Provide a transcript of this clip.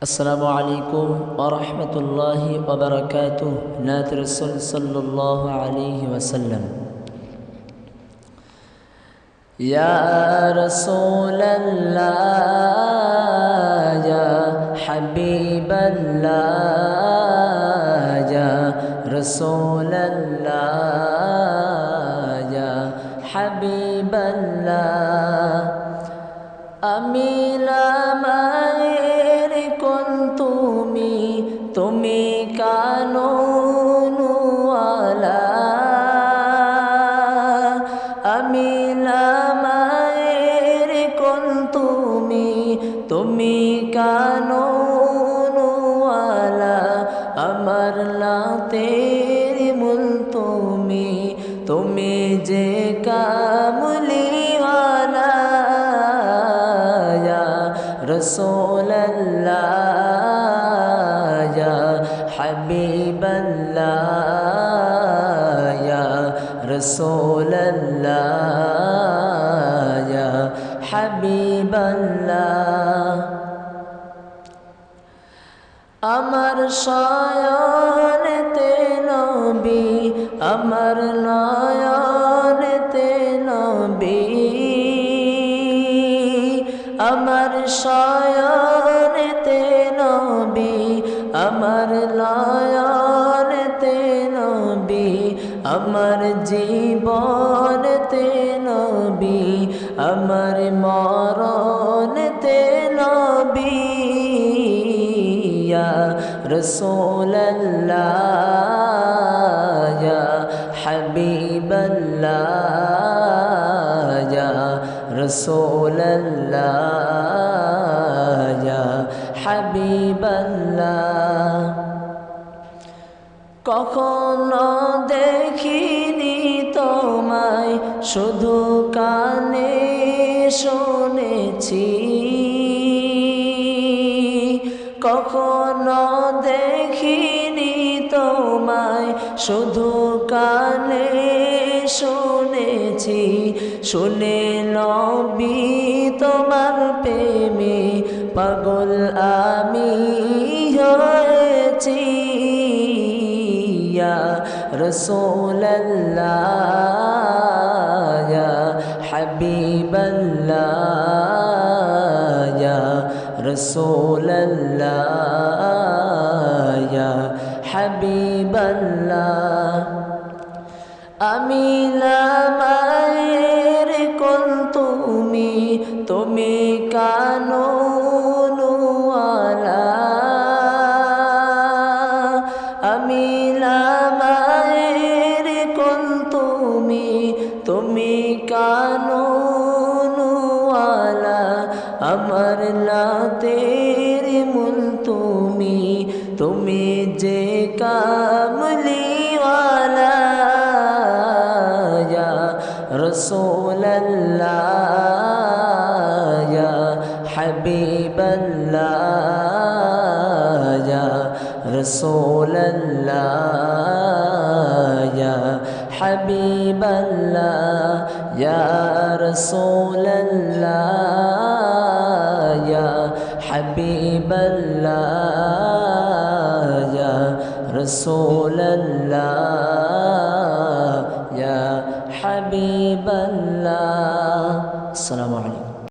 السلام عليكم ورحمة الله وبركاته. نات رسول صلى الله عليه وسلم. يا رسول الله يا حبيب الله يا رسول الله يا حبيب الله. তুমি কানুনওয়ালা আমার লাতের মূল তুমি তুমি যে কামলিওয়ালা রসোল حبيب الله يا رسول الله يا حبيب الله আমার শয়নেতে নবী আমার নয়নেতে নবী। আমার শয়নেতে নবী আমার নবী আমার জীবনতে নবী আমার মরণতে নবী رسول الله يا حبيب الله يا رسول الله يا حبيب الله কখনো দেখিনি তোমায়, শুধু কানে শুনেছি। কখনো দেখিনি তোমায়, শুধু কানে শুনেছি। শুনে নবী তোমার প্রেমে, পাগল আমি হয়েছি رسول الله يا حبيب الله يا رسول الله يا حبيب الله. أمين مائر كنتم تومي كانون ولا আমার লাতের মূল তুমি তুমি যে কামলিওয়ালা رسول الله يا حبيب الله يا رسول الله يا حبيب الله يا رسول الله رسول الله يا حبيب الله. السلام عليكم.